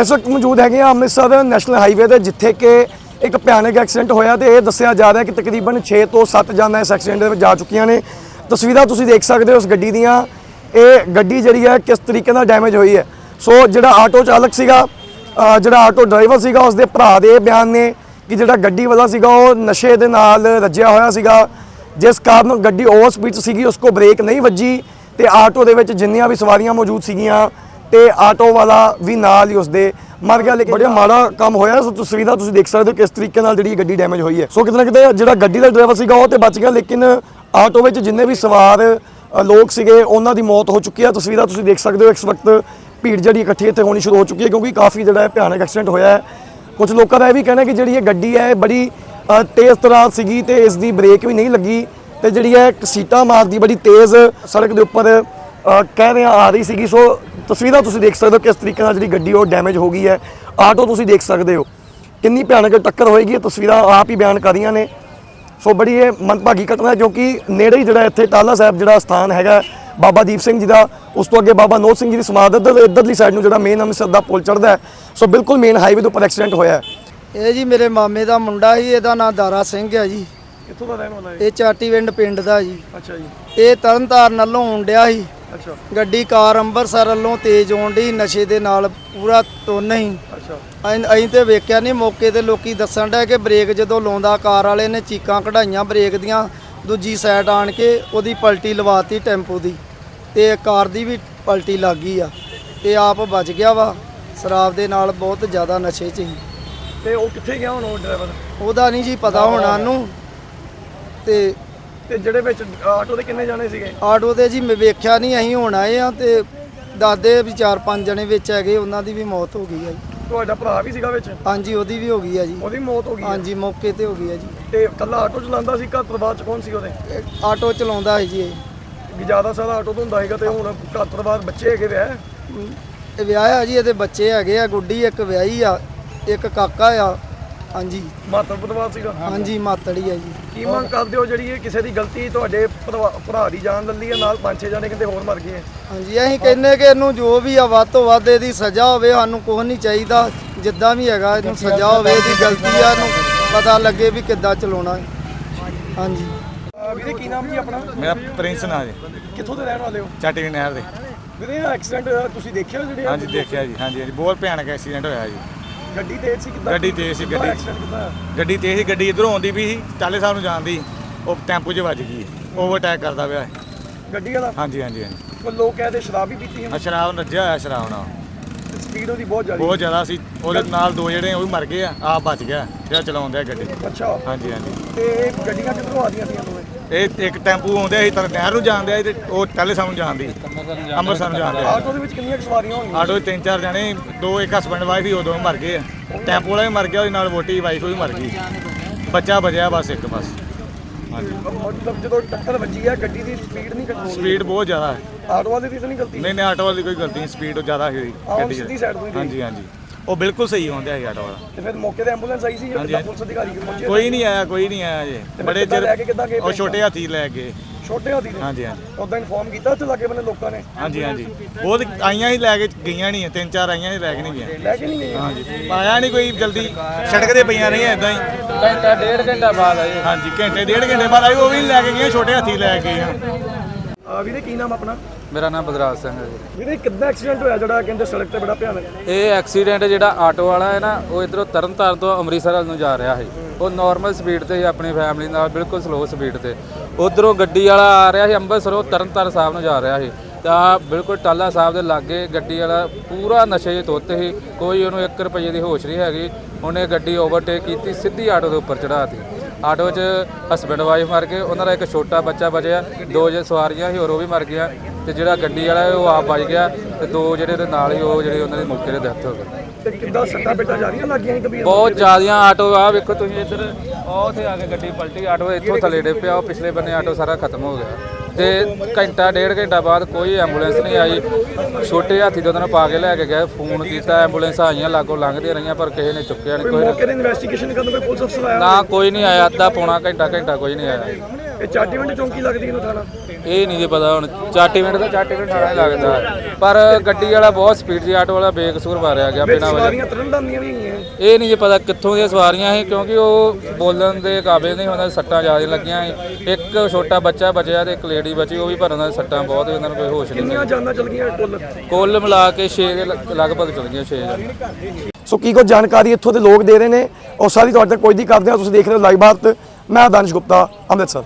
ਇਸ ਵਕਤ ਮੌਜੂਦ ਹੈਗੇ ਆ ਅੰਮ੍ਰਿਤਸਰ ਨੈਸ਼ਨਲ ਹਾਈਵੇ ਤੇ, ਜਿੱਥੇ ਕਿ ਇੱਕ ਭਿਆਨਕ ਐਕਸੀਡੈਂਟ ਹੋਇਆ ਤੇ ਇਹ ਦੱਸਿਆ ਜਾ ਰਿਹਾ ਕਿ ਤਕਰੀਬਨ 6 ਤੋਂ 7 ਜਾਨਾਂ ਇਸ ਐਕਸੀਡੈਂਟ ਦੇ ਵਿੱਚ ਜਾ ਚੁੱਕੀਆਂ ਨੇ। ਤਸਵੀਰਾਂ ਤੁਸੀਂ ਦੇਖ ਸਕਦੇ ਹੋ ਉਸ ਗੱਡੀ ਦੀਆਂ। ਇਹ ਗੱਡੀ ਜਿਹੜੀ ਹੈ ਕਿਸ ਤਰੀਕੇ ਨਾਲ ਡੈਮੇਜ ਹੋਈ ਹੈ। ਸੋ ਜਿਹੜਾ ਆਟੋ ਚਾਲਕ ਸੀਗਾ ਜਿਹੜਾ ਆਟੋ ਡਰਾਈਵਰ ਸੀਗਾ ਉਸ ਦੇ ਭਰਾ ਦੇ ਇਹ ਬਿਆਨ ਨੇ ਕਿ ਜਿਹੜਾ ਗੱਡੀ ਵਾਲਾ ਸੀਗਾ, ਉਹ ਨਸ਼ੇ ਦੇ ਨਾਲ ਰੱਜਿਆ ਹੋਇਆ ਸੀਗਾ। ਜਿਸ ਕਾਰਨ ਗੱਡੀ ਓਵਰ ਸਪੀਡ 'ਚ ਸੀਗੀ, ਉਸਕੋ ਬ੍ਰੇਕ ਨਹੀਂ ਵੱਜੀ ਤੇ ਆਟੋ ਦੇ ਵਿੱਚ ਜਿੰਨੀਆਂ ਵੀ ਸਵਾਰੀਆਂ ਮੌਜੂਦ ਸੀਗੀਆਂ ਤੇ ਆਟੋ ਵਾਲਾ ਵੀ ਨਾਲ ਹੀ ਉਸਦੇ ਮਰ ਗਿਆ ਲੇਕਿਨ ਬੜਾ। ਮਾੜਾ ਕੰਮ ਹੋਇਆ ਸੋ ਤਸਵੀਰਾਂ ਤੁਸੀਂ ਦੇਖ ਸਕਦੇ ਹੋ ਕਿਸ ਤਰੀਕੇ ਨਾਲ ਜਿਹੜੀ ਗੱਡੀ ਡੈਮੇਜ ਹੋਈ ਹੈ। ਸੋ ਕਿਤੇ ਨਾ ਕਿਤੇ ਜਿਹੜਾ ਗੱਡੀ ਦਾ ਡਰਾਈਵਰ ਸੀਗਾ ਉਹ ਤੇ ਬਚ ਗਿਆ ਲੇਕਿਨ ਆਟੋ ਵਿੱਚ ਜਿੰਨੇ ਵੀ ਸਵਾਰ ਲੋਕ ਸੀਗੇ ਉਹਨਾਂ ਦੀ ਮੌਤ ਹੋ ਚੁੱਕੀ ਹੈ। ਤਸਵੀਰਾਂ ਤੁਸੀਂ ਦੇਖ ਸਕਦੇ ਹੋ ਇਸ ਵਕਤ ਭੀੜ ਜਿਹੜੀ ਇਕੱਠੀ ਇੱਥੇ ਹੋਣੀ ਸ਼ੁਰੂ ਹੋ ਚੁੱਕੀ ਹੈ ਕਿਉਂਕਿ ਕਾਫੀ ਜਿਹੜਾ ਹੈ ਭਿਆਨਕ ਐਕਸੀਡੈਂਟ ਹੋਇਆ ਹੈ। ਕੁਝ ਲੋਕਾਂ ਦਾ ਇਹ ਵੀ ਕਹਿਣਾ ਕਿ ਜਿਹੜੀ ਇਹ ਗੱਡੀ ਹੈ ਇਹ ਬੜੀ ਤੇਜ਼ ਤਰਾਰ ਸੀਗੀ ਤੇ ਇਸ ਦੀ ਬ੍ਰੇਕ ਵੀ ਨਹੀਂ ਲੱਗੀ ਤੇ ਜਿਹੜੀ ਹੈ ਇੱਕ ਸੀਟਾਂ ਮਾਰਦੀ ਬੜੀ ਤੇਜ਼ ਸੜਕ ਦੇ ਉੱਪਰ ਕਹਿ ਰਿਹਾ ਆ ਰਹੀ ਸੀਗੀ। ਸੋ ਤਸਵੀਰਾਂ ਤੁਸੀਂ ਦੇਖ ਸਕਦੇ ਹੋ ਕਿਸ ਤਰੀਕੇ ਨਾਲ ਜਿਹੜੀ ਗੱਡੀ ਉਹ ਡੈਮੇਜ ਹੋ ਗਈ ਹੈ। ਆਟੋ ਤੁਸੀਂ ਦੇਖ ਸਕਦੇ ਹੋ। ਕਿੰਨੀ ਭਿਆਨਕ ਟੱਕਰ ਹੋਏਗੀ ਇਹ ਤਸਵੀਰਾਂ ਆਪ ਹੀ ਬਿਆਨ ਕਰ ਰਹੀਆਂ ਨੇ। ਸੋ ਬੜੀ ਇਹ ਮੰਦਭਾਗੀ ਘਟਨਾ ਹੈ ਕਿਉਂਕਿ ਨੇੜੇ ਹੀ ਜਿਹੜਾ ਇੱਥੇ ਟਾਲਾ ਸਾਹਿਬ ਜਿਹੜਾ ਸਥਾਨ ਹੈਗਾ ਬਾਬਾ ਦੀਪ ਸਿੰਘ ਜੀ ਦਾ। ਉਸ ਤੋਂ ਅੱਗੇ ਬਾਬਾ ਨੋਤ ਸਿੰਘ ਜੀ ਦੀ ਸਮਾਧ ਇੱਧਰ ਇੱਧਰਲੀ ਸਾਈਡ ਨੂੰ ਜਿਹੜਾ ਮੇਨ ਅੰਮ੍ਰਿਤਸਰ ਦਾ ਪੁਲ ਚੜ੍ਹਦਾ ਹੈ। ਸੋ ਬਿਲਕੁਲ ਮੇਨ ਹਾਈਵੇ ਦੇ ਉੱਪਰ ਐਕਸੀਡੈਂਟ ਹੋਇਆ ਹੈ। ਇਹ ਜੀ ਮੇਰੇ ਮਾਮੇ ਦਾ ਮੁੰਡਾ ਸੀ ਇਹਦਾ ਨਾਂ ਦਾਰਾ ਸਿੰਘ ਹੈ ਜੀ। ਕਿੱਥੋਂ ਦਾ ਰਹਿਣ ਵਾਲਾ ਹੈ? ਇਹ ਚਾਟੀਵਿੰਡ ਪਿੰਡ ਦਾ ਜੀ। ਅੱਛਾ ਜੀ। ਇਹ ਤਰਨਤਾਰਨ ਵੱਲੋਂ ਆਉਣ ਡਿਆ ਸੀ। ਅੱਛਾ। ਗੱਡੀ ਕਾਰ ਅੰਮ੍ਰਿਤਸਰ ਵੱਲੋਂ ਤੇਜ਼ ਆਉਣ ਡਈ ਨਸ਼ੇ ਦੇ ਨਾਲ ਪੂਰਾ ਤੁੰਨ ਸੀ ਅੱਛਾ। ਅਸੀਂ ਤੇ ਵੇਖਿਆ ਨਹੀਂ ਮੌਕੇ ਤੇ ਲੋਕੀ ਦੱਸਣ ਡਿਆ ਕਿ ਬ੍ਰੇਕ ਜਦੋਂ ਲਾਉਂਦਾ ਕਾਰ ਵਾਲੇ ਨੇ ਚੀਕਾਂ ਕਢਾਈਆਂ ਬ੍ਰੇਕ ਦੀਆਂ ਦੂਜੀ ਸਾਈਡ ਆਣ ਕੇ ਉਹਦੀ ਪਲਟੀ ਲਵਾਤੀ ਟੈਂਪੂ ਦੀ ਤੇ ਕਾਰ ਦੀ ਵੀ ਪਲਟੀ ਲੱਗ ਗਈ ਆ ਤੇ ਆਪ ਬਚ ਗਿਆ ਵਾ। ਸ਼ਰਾਬ ਦੇ ਨਾਲ ਬਹੁਤ ਜ਼ਿਆਦਾ ਨਸ਼ੇ 'ਚ ਸੀ ਤੇ ਉਹ ਕਿੱਥੇ ਗਿਆ ਹੁਣ ਉਹ ਡਰਾਈਵਰ? ਉਹਦਾ ਨਹੀਂ ਜੀ ਪਤਾ ਹੋਣਾ ਨੂੰ ਤੇ ਤੇ ਜਿਹੜੇ ਵਿੱਚ ਆਟੋ ਦੇ ਕਿੰਨੇ ਜਾਣੇ ਸੀਗੇ? ਆਟੋ ਤੇ ਜੀ ਮੈਂ ਵੇਖਿਆ ਨਹੀਂ ਅਸੀਂ ਹੁਣ ਆਏ ਆ ਤੇ ਦਾਦੇ ਵੀ ਚਾਰ ਪੰਜ ਜਣੇ ਵਿੱਚ ਹੈਗੇ ਉਹਨਾਂ ਦੀ ਵੀ ਮੌਤ ਹੋ ਗਈ ਆ ਜੀ। ਤੁਹਾਡਾ ਭਰਾ ਵੀ ਸੀਗਾ ਵਿੱਚ? ਹਾਂਜੀ ਉਹਦੀ ਵੀ ਹੋ ਗਈ ਆ ਜੀ। ਉਹਦੀ ਮੌਤ ਹੋ ਗਈ ਹੈ। ਹਾਂਜੀ ਮੌਕੇ ਤੇ ਹੋ ਗਈ ਆ ਜੀ। ਤੇ ਕੱਲਾ ਆਟੋ ਚਲਾਉਂਦਾ ਸੀ ਘਰ ਪਰਿਵਾਰ ਚ ਕੌਣ ਸੀ ਉਹਦੇ? ਇਹ ਆਟੋ ਚਲਾਉਂਦਾ ਸੀ ਜੀ ਇਹ। ਵੀ ਜ਼ਿਆਦਾ ਸਾਰਾ ਆਟੋ ਤੋਂ ਹੁੰਦਾ ਹੈਗਾ ਤੇ ਹੁਣ ਘਰ ਪਰਿਵਾਰ ਬੱਚੇ ਹੈਗੇ ਵੇ ਇਹ ਵਿਆਹਿਆ ਜੀ ਇਹਦੇ ਬੱਚੇ ਹੈਗੇ ਆ ਗੁੱਡੀ ਇੱਕ ਵਿਆਹੀ ਆ ਇੱਕ ਕਾਕਾ ਆ ਹਾਂਜੀ। ਮਾਤਰ ਪਰਿਵਾਰ ਸੀਗਾ? ਹਾਂਜੀ ਮਾਤੜੀ ਆ ਜੀ। ਕੀ ਮੰਗ ਕਰਦੇ ਹੋ ਜਿਹੜੀ ਇਹ ਕਿਸੇ ਦੀ ਗਲਤੀ ਤੁਹਾਡੇ ਭਰਾ ਭਰਾ ਦੀ ਜਾਨ ਲੱਲੀ ਹੈ ਨਾਲ ਪੰਜ ਛੇ ਜਾਣੇ ਕਹਿੰਦੇ ਹੋਰ ਮਰ ਗਏ ਹੈ। ਹਾਂਜੀ ਅਸੀਂ ਕਹਿੰਨੇ ਕਿ ਇਹਨੂੰ ਜੋ ਵੀ ਆ ਵੱਧ ਤੋਂ ਵੱਧ ਇਹਦੀ ਸਜ਼ਾ ਹੋਵੇ ਸਾਨੂੰ ਕੁਝ ਨਹੀਂ ਚਾਹੀਦਾ। ਜਿੱਦਾਂ ਵੀ ਹੈਗਾ ਇਹਨੂੰ ਸਜ਼ਾ ਹੋਵੇ ਇਹਦੀ ਗਲਤੀ ਆ। ਇਹਨੂੰ ਪਤਾ ਲੱਗੇ ਵੀ ਕਿੱਦਾਂ ਚਲਾਉਣਾ ਹੈ। ਹਾਂਜੀ। ਅਹ ਵੀਰੇ ਕੀ ਨਾਮ ਜੀ ਆਪਣਾ? ਮੇਰਾ ਪ੍ਰਿੰਸ ਨਾ ਜੀ। ਕਿੱਥੋਂ ਦੇ ਰਹਿਣ ਵਾਲੇ ਹੋ? ਚਾਟੀ ਨਹਿਰ ਦੇ। ਵੀਰੇ ਐਕਸੀਡੈਂਟ ਤੁਸੀਂ ਦੇਖਿਆ ਜਿਹੜੇ ਹਾਂਜੀ ਦੇਖਿਆ ਜੀ ਹਾਂਜੀ ਹਾਂਜੀ। ਬਹੁਤ ਭਿਆਨਕ ਐਕਸੀਡੈਂਟ ਹੋਇਆ ਜੀ। ਗੱਡੀ ਤੇਜ਼ ਸੀ ਕਿੱਦਾਂ? ਗੱਡੀ ਤੇਜ਼ ਸੀ, ਗੱਡੀ-? ਗੱਡੀ ਤੇਜ਼ ਸੀ ਗੱਡੀ ਇਧਰੋਂ ਆਉਂਦੀ ਵੀ ਸੀ ਚਾਲੇ ਸਾਹਿਬ ਨੂੰ ਜਾਂਦੀ ਉਹ ਟੈਂਪੂ 'ਚ ਵੱਜ ਗਈ ਓਵਰਟੇਕ ਕਰਦਾ ਪਿਆ। ਗੱਡੀ ਵਾਲਾ? ਹਾਂਜੀ ਹਾਂਜੀ ਹਾਂਜੀ। ਕੋਈ ਲੋਕ ਕਹਿੰਦੇ ਸ਼ਰਾਬ ਵੀ ਪੀਤੀ ਹੈ ਸ਼ਰਾਬ ਨੱਜਿਆ ਹੋਇਆ ਸ਼ਰਾਬ ਨਾਲ। ਸਪੀਡ ਉਹਦੀ ਬਹੁਤ ਜ਼ਿਆਦਾ ਬਹੁਤ ਜ਼ਿਆਦਾ ਸੀ। ਉਹਦੇ ਨਾਲ ਦੋ ਜਿਹੜੇ ਉਹ ਵੀ ਮਰ ਗਏ ਆ ਆਪ ਬਚ ਗਿਆ ਜਿਹੜਾ ਚਲਾਉਂਦਾ ਗੱਡੀ। ਅੱਛਾ। ਹਾਂਜੀ ਹਾਂਜੀ। ਤੇ ਇਹ ਗੱਡੀਆਂ ਕਿੱਧਰੋਂ ਆਦੀਆਂ ਸੀ ਦੋਵੇਂ? ਇਹ ਇੱਕ ਟੈਂਪੂ ਆਉਂਦਾ ਸੀ ਤਾਂ ਨਹਿਰ ਨੂੰ ਜਾਂਦੇ ਤੇ ਉਹ ਚਾਲੇ ਸਾਹਿਬ ਨੂੰ ਜਾਂਦੀ। ਅੰਮ੍ਰਿਤਸਰ ਨੂੰ ਜਾਂਦੇ ਆਟੋ ਦੇ ਵਿੱਚ ਕਿੰਨੀਆਂ ਸਵਾਰੀਆਂ ਹੋਣਗੀਆਂ? ਆਟੋ 'ਚ ਤਿੰਨ ਚਾਰ ਜਣੇ ਦੋ ਇੱਕ ਹਸਬੰਡ ਵਾਈਫ ਹੀ ਉਦੋਂ ਮਰ ਗਏ ਆ। ਟੈਂਪੂ ਵਾਲਾ ਵੀ ਮਰ ਗਿਆ ਉਹਦੇ ਨਾਲ ਵੋਟੀ ਵਾਈਫ ਵੀ ਮਰ ਗਈ। ਬੱਚਾ ਬਚਿਆ ਬਸ ਇੱਕ ਬਸ। ਹਾਂਜੀ। ਮਤਲਬ ਜਦੋਂ ਟੱਕਰ ਵੱਜੀ ਹੈ ਗੱਡੀ ਦੀ ਸਪੀਡ ਨਹੀਂ ਕੰਟਰੋਲ ਸਪੀਡ ਬਹੁਤ ਜ਼ਿਆਦਾ। ਹੈ ਆਟੋ ਵਾਲੇ ਦੀ ਤਾਂ ਨਹੀਂ ਗਲਤੀ? ਨਹੀਂ ਨਹੀਂ ਆਟੋ ਵਾਲੀ ਕੋਈ ਗਲਤੀ ਨਹੀਂ ਸਪੀਡ ਜ਼ਿਆਦਾ ਹੋਈ ਆਹ ਗੱਡੀ ਸਿੱਧੀ ਦੀ ਸਾਈਡ ਤੋਂ ਹੀ ਗਈ। ਹਾਂਜੀ ਹਾਂਜੀ। ਉਹ ਬਿਲਕੁਲ ਸਹੀ ਹੁੰਦਿਆ ਸੀ ਆਟੋ ਵਾਲਾ। ਤੇ ਫਿਰ ਮੌਕੇ ਤੇ ਐਂਬੂਲੈਂਸ ਆਈ ਸੀ ਜਾਂ। ਪੁਲਿਸ ਅਧਿਕਾਰੀ ਪਹੁੰਚੇ ਕੋਈ ਨਹੀਂ ਆਇਆ ਕੋਈ ਨਹੀਂ ਆਇਆ ਜੇ। ਬੜੇ ਚਿਰ ਲੈ ਕੇ ਕਿੱਦਾਂ ਗਏ ਉਹ ਛੋਟੇ ਹਾਥੀ ਲੈ ਗਏ ਛੋਟੇ ਹਾਥੀ ਨੇ? ਹਾਂਜੀ ਹਾਂਜੀ। ਉਦਾਂ ਇਨਫੋਰਮ ਕੀਤਾ ਉੱਥੇ ਲਾਗੇ ਬੰਨੇ ਲੋਕਾਂ ਨੇ? ਹਾਂਜੀ ਹਾਂਜੀ। ਬਹੁਤ ਆਈਆਂ ਹੀ ਲੈ ਕੇ ਗਈਆਂ ਨਹੀਂ ਤਿੰਨ ਚਾਰ ਆਈਆਂ ਹੀ ਲੈ ਕੇ ਨਹੀਂ ਗਈਆਂ। ਲੈ ਕੇ ਨਹੀਂ ਗਏ ਹਾਂਜੀ। ਆਇਆ ਨਹੀਂ ਕੋਈ ਜਲਦੀ ਸੜਕ ਤੇ ਪਈਆਂ ਰਹੀਆਂ ਇਦਾਂ ਹੀ। ਘੰਟਾ ਡੇਢ ਘੰਟਾ ਬਾਅਦ ਆਏ। ਹਾਂਜੀ ਘੰਟੇ ਡੇਢ ਘੰਟੇ ਬਾਅਦ ਆਈ ਉਹ ਵੀ ਨੀ ਲੈ ਕੇ ਗਈਆਂ ਛੋਟੇ ਹਾਥੀ ਲੈ ਕੇ ਗਈਆਂ। ਆ ਵੀਰੇ ਕੀ ਨਾਮ ਆਪਣਾ? ਮੇਰਾ ਨਾਮ ਬਦਰਾਜ ਸਿੰਘ ਹੈ ਜੀ। ਵੀਰੇ ਕਿੱਦਾਂ ਐਕਸੀਡੈਂਟ ਹੋਇਆ ਜਿਹੜਾ ਕਹਿੰਦੇ ਸੜਕ ਤੇ ਬੜਾ ਭਿਆਨਕ? ਇਹ ਐਕਸੀਡੈਂਟ ਜਿਹੜਾ ਆਟੋ ਵਾਲਾ ਹੈ ਨਾ ਉਹ ਇਧਰੋਂ ਤਰਨਤਾਰਨ ਤੋਂ ਅੰਮ੍ਰਿਤਸਰ ਵੱਲ ਨੂੰ ਜਾ ਰਿਹਾ ਸੀ। ਉਹ ਨਾਰਮਲ ਸਪੀਡ ਤੇ ਸੀ ਆਪਣੀ ਫੈਮਿਲੀ ਨਾਲ ਬਿਲਕੁਲ ਸਲੋ ਸਪੀਡ ਤੇ। ਉਧਰੋਂ ਗੱਡੀ ਵਾਲਾ ਆ ਰਿਹਾ ਸੀ ਅੰਮ੍ਰਿਤਸਰੋਂ ਤਰਨਤਾਰਨ ਸਾਹਿਬ ਨੂੰ ਜਾ ਰਿਹਾ ਸੀ। ਤਾਂ ਬਿਲਕੁਲ ਟਾਲਾ ਸਾਹਿਬ ਦੇ ਲਾਗੇ ਗੱਡੀ ਵਾਲਾ ਪੂਰਾ ਨਸ਼ੇ 'ਚ ਧੁੱਤ ਸੀ। ਕੋਈ ਉਹਨੂੰ 1 ਰੁਪਏ ਦੀ ਹੋਸ਼ ਨਹੀਂ ਹੈਗੀ। ਉਹਨੇ ਗੱਡੀ ਓਵਰਟੇਕ ਕੀਤੀ ਸਿੱਧੀ ਆਟੋ ਦੇ ਉੱਪਰ ਚੜਾਤੀ ਆਟੋ 'ਚ ਹਸਬੰਡ ਵਾਈਫ ਮਰ ਗਏ ਉਹਨਾਂ ਦਾ ਇੱਕ ਛੋਟਾ ਬੱਚਾ ਬਚਿਆ ਦੋ ਜੇ ਸਵਾਰੀਆਂ ਸੀ ਹੋਰ ਉਹ ਵੀ ਮਰ ਗਿਆ ਤੇ ਜਿਹੜਾ ਗੱਡੀ ਵਾਲਾ ਉਹ ਆਪ ਬਚ ਗਿਆ ਤੇ ਦੋ ਜਿਹੜੇ ਉਹਦੇ ਨਾਲ ਹੀ ਉਹ ਜਿਹੜੇ ਉਹਨਾਂ ਦੇ ਮੌਕੇ ਤੇ ਡੈਥ ਹੋ ਗਈ। ਤੇ ਕਿੱਦਾਂ ਸੱਟਾਂ ਪੇਟਾਂ ਜਾ ਰਹੀਆਂ ਲੱਗੀਆਂ ਕਬੀਰ? ਬਹੁਤ ਜ਼ਿਆਦੀਆਂ ਆਟੋ ਆ ਵੇਖੋ ਤੁਸੀਂ ਇੱਧਰ ਉਹ ਉੱਥੇ ਆ ਕੇ ਗੱਡੀ ਪਲਟੀ ਆਟੋ ਇੱਥੋਂ ਥੱਲੇ ਡੇ ਪਿਆ ਉਹ ਪਿਛਲੇ ਬੰਨੇ ਆਟੋ ਸਾਰਾ ਖਤਮ ਹੋ ਗਿਆ। ਤੇ ਘੰਟਾ ਡੇਢ ਘੰਟਾ ਬਾਅਦ ਕੋਈ ਐਂਬੂਲੈਂਸ ਨਹੀਂ ਆਈ। ਛੋਟੇ ਹਾਥੀ ਦੇ ਉਹਨਾਂ ਨੂੰ ਪਾ ਕੇ ਲੈ ਕੇ ਗਏ ਫੋਨ ਕੀਤਾ ਐਂਬੂਲੈਂਸ ਆਈਆਂ ਲਾਗੋਂ ਲੰਘਦੀਆਂ ਰਹੀਆਂ ਪਰ ਕਿਸੇ ਨੇ ਚੁੱਕਿਆ ਨਹੀਂ ਕੋਈ ਕੋਈ ਮੌਕੇ ਤੇ ਇਨਵੈਸਟੀਗੇਸ਼ਨ ਕਰਨ ਕੋਈ ਪੁਲਿਸ ਅਫਸਰ ਆਇਆ? ਨਾ ਕੋਈ ਨਹੀਂ ਆਇਆ ਅੱਧਾ ਪੌਣਾ ਘੰਟਾ ਘੰਟਾ ਕੋਈ ਨਹੀਂ ਆਇਆ। ਇਹ ਚਾਟੀਵਿੰਡ ਚੌਂਕੀ ਲੱਗਦੀ ਇਹਨੂੰ ਥਾਣਾ? ਇਹ ਨਹੀਂ ਜੀ ਪਤਾ ਹੁਣ। ਚਾਟੀ ਮਿੰਟ ਦਾ ਚਾਟੀ ਮਿੰਟ ਥਾਣਾ ਹੀ ਲੱਗਦਾ। ਪਰ ਗੱਡੀ ਵਾਲਾ ਬਹੁਤ ਸਪੀਡ ਸੀ ਆਟੋ ਵਾਲਾ ਬੇਕਸੂਰ ਮਾਰਿਆ ਗਿਆ ਬਿਨਾਂ ਵਜ੍ਹਾ। ਸਵਾਰੀਆਂ ਤਰਨਤਾਰਨ ਦੀਆਂ ਵੀ ਹੈਗੀਆਂ। ਇਹ ਨਹੀਂ ਜੀ ਪਤਾ ਕਿੱਥੋਂ ਦੀਆਂ ਸਵਾਰੀਆਂ ਸੀ ਕਿਉਂਕਿ ਉਹ ਬੋਲਣ ਦੇ ਕਾਬਿਲ ਨਹੀਂ ਹੁੰਦਾ ਸੱਟਾਂ ਜ਼ਿਆਦਾ ਲੱਗੀਆਂ ਸੀ। ਇੱਕ ਛੋਟਾ ਬੱਚਾ ਬਚਿਆ ਤੇ ਇੱਕ ਲੇਡੀ ਬਚੀ ਉਹ ਵੀ ਭਰਨ ਦਾ ਸੱਟਾਂ ਬਹੁਤ ਸੀ, ਉਹਨਾਂ ਨੂੰ ਕੋਈ ਹੋਸ਼ ਨਹੀਂ ਕਿੰਨੀਆਂ ਜਾਨਾਂ ਚਲ ਗਈਆਂ ਕੁੱਲ? ਕੁੱਲ ਮਿਲਾ ਕੇ 6 ਦੇ ਲਗ- ਲਗਭਗ ਚਲ ਗਈਆਂ 6 ਸੋ ਕੀ ਕੁਝ ਜਾਣਕਾਰੀ ਇੱਥੋਂ ਦੇ ਲੋਕ ਦੇ ਰਹੇ ਨੇ? ਔਰ ਸਾਰੀ ਤੁਹਾਡੇ ਤੱਕ ਪਹੁੰਚਦੀ ਕਰਦੇ ਆ ਤੁਸੀਂ ਦੇਖ ਰਹੇ ਹੋ ਲਾਈਵ ਬਾਤ। ਮੈਂ ਦਾਨਿਸ਼ ਗੁਪਤਾ ਅੰਮ੍ਰਿਤਸਰ।